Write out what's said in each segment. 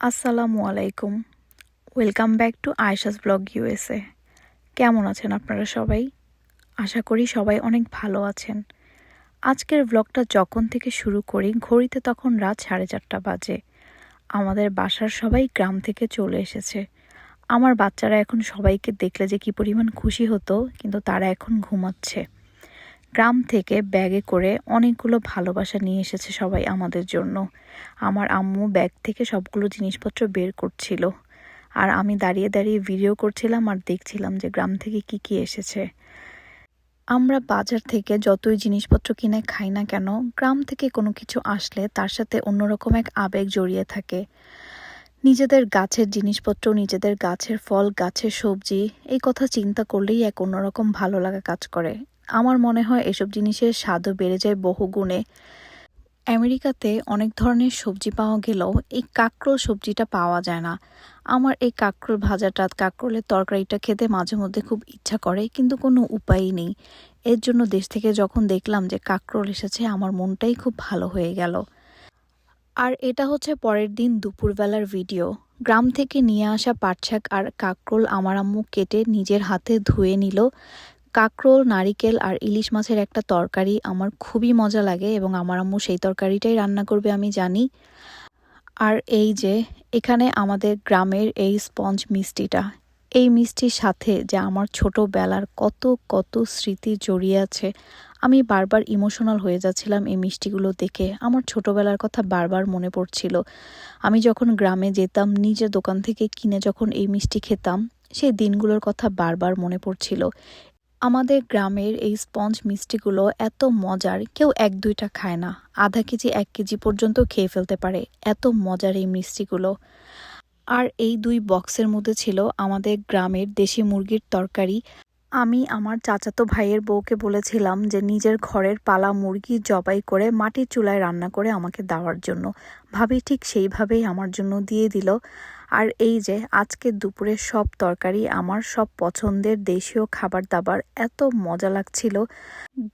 আসসালামু আলাইকুম। Welcome back to Ayesha's blog USA কেমন আছেন আপনারা সবাই? আশা করি সবাই অনেক ভালো আছেন। আজকের ব্লগটা যখন থেকে শুরু করি, ঘড়িতে তখন রাত সাড়ে চারটা বাজে। আমাদের বাসার সবাই গ্রাম থেকে চলে এসেছে। আমার বাচ্চারা এখন সবাইকে দেখলে যে কি পরিমাণ খুশি হতো, কিন্তু তারা এখন ঘুমাচ্ছে। গ্রাম থেকে ব্যাগে করে অনেকগুলো ভালোবাসা নিয়ে এসেছে সবাই আমাদের জন্য। আমার আম্মু ব্যাগ থেকে সবগুলো জিনিসপত্র বের করছিল। আর আমি দাঁড়িয়ে দাঁড়িয়ে ভিডিও করছিলাম আর দেখছিলাম যে গ্রাম থেকে কি কি এসেছে। আমরা বাজার থেকে যতই জিনিসপত্র কিনে খাই না কেন, গ্রাম থেকে কোনো কিছু আসলে তার সাথে অন্যরকম এক আবেগ জড়িয়ে থাকে। নিজেদের গাছের জিনিসপত্র, নিজেদের গাছের ফল, গাছের সবজি, এই কথা চিন্তা করলেই এক অন্যরকম ভালো লাগা কাজ করে। আমার মনে হয় এসব জিনিসের স্বাদও বেড়ে যায় বহু গুণে। আমেরিকাতে অনেক ধরনের সবজি পাওয়া গেলেও এই কাঁকরোল সবজিটা পাওয়া যায় না। আমার এই কাঁকরোল ভাজাটা, কাঁকরোলের তরকারিটা খেতে মাঝে মধ্যে খুব ইচ্ছা করে, কিন্তু কোনো উপায়ই নেই। এর জন্য দেশ থেকে যখন দেখলাম যে কাঁকরোল এসেছে, আমার মনটাই খুব ভালো হয়ে গেল। আর এটা হচ্ছে পরের দিন দুপুরবেলার ভিডিও। গ্রাম থেকে নিয়ে আসা পাটশাক আর কাঁকরোল আমার আম্মু কেটে নিজের হাতে ধুয়ে নিল। কাঁকরোল, নারিকেল আর ইলিশ মাছের একটা তরকারি আমার খুবই মজা লাগে এবং আমার আম্মু সেই তরকারিটাই রান্না করবে আমি জানি। আর এই যে, এখানে আমাদের গ্রামের এই স্পঞ্জ মিষ্টিটা, এই মিষ্টির সাথে যে আমার ছোটোবেলার কত কত স্মৃতি জড়িয়ে আছে, আমি বারবার ইমোশনাল হয়ে যাচ্ছিলাম এই মিষ্টিগুলো দেখে। আমার ছোটোবেলার কথা বারবার মনে পড়ছিল। আমি যখন গ্রামে যেতাম নিজের দোকান থেকে কিনে যখন এই মিষ্টি খেতাম, সেই দিনগুলোর কথা বারবার মনে পড়ছিল। আমাদের গ্রামের এই স্পঞ্জ মিষ্টিগুলো এত মজার, কেউ এক দুইটা খায় না। আধা কেজি, এক কেজি পর্যন্ত খেয়ে ফেলতে পারে। এত মজার এই মিষ্টিগুলো। আর এই দুই বক্সের মধ্যে ছিল আমাদের গ্রামের দেশি মুরগির তরকারি। আমি আমার চাচাতো ভাইয়ের বউকে বলেছিলাম যে, নিজের ঘরের পালা মুরগি জবাই করে মাটির চুলায় রান্না করে আমাকে দেওয়ার জন্য। ভাবি ঠিক সেইভাবেই আমার জন্য দিয়ে দিল। আর এই যে, আজকে দুপুরে সব তরকারি আমার, সব পছন্দের দেশীয় খাবার দাবার এত মজা লাগছিল।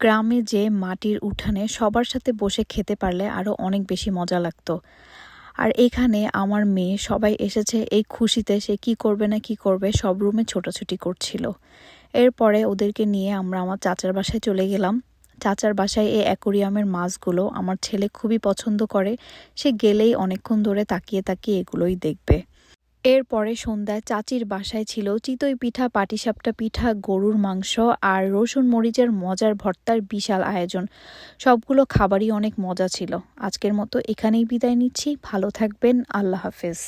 গ্রামে যে মাটির উঠানে সবার সাথে বসে খেতে পারলে আরও অনেক বেশি মজা লাগতো। আর এখানে আমার মেয়ে সবাই এসেছে, এই খুশিতে সে কি করবে না কি করবে সব রুমে ছোটাছুটি করছিল। এরপরে ওদেরকে নিয়ে আমরা আমার চাচার বাসায় চলে গেলাম। চাচার বাসায় এই অ্যাকোরিয়ামের মাছগুলো আমার ছেলে খুবই পছন্দ করে, সে গেলেই অনেকক্ষণ ধরে তাকিয়ে তাকিয়ে এগুলোই দেখবে। এরপরে সন্ধ্যায় চাচির বাসায় ছিল চিতই পিঠা, পাটিসাপটা পিঠা, গরুর মাংস আর রসুন মরিচের মজার ভর্তার বিশাল আয়োজন। সবগুলো খাবারই অনেক মজা ছিল। আজকের মতো এখানেই বিদায় নিচ্ছি। ভালো থাকবেন। আল্লাহ হাফেজ।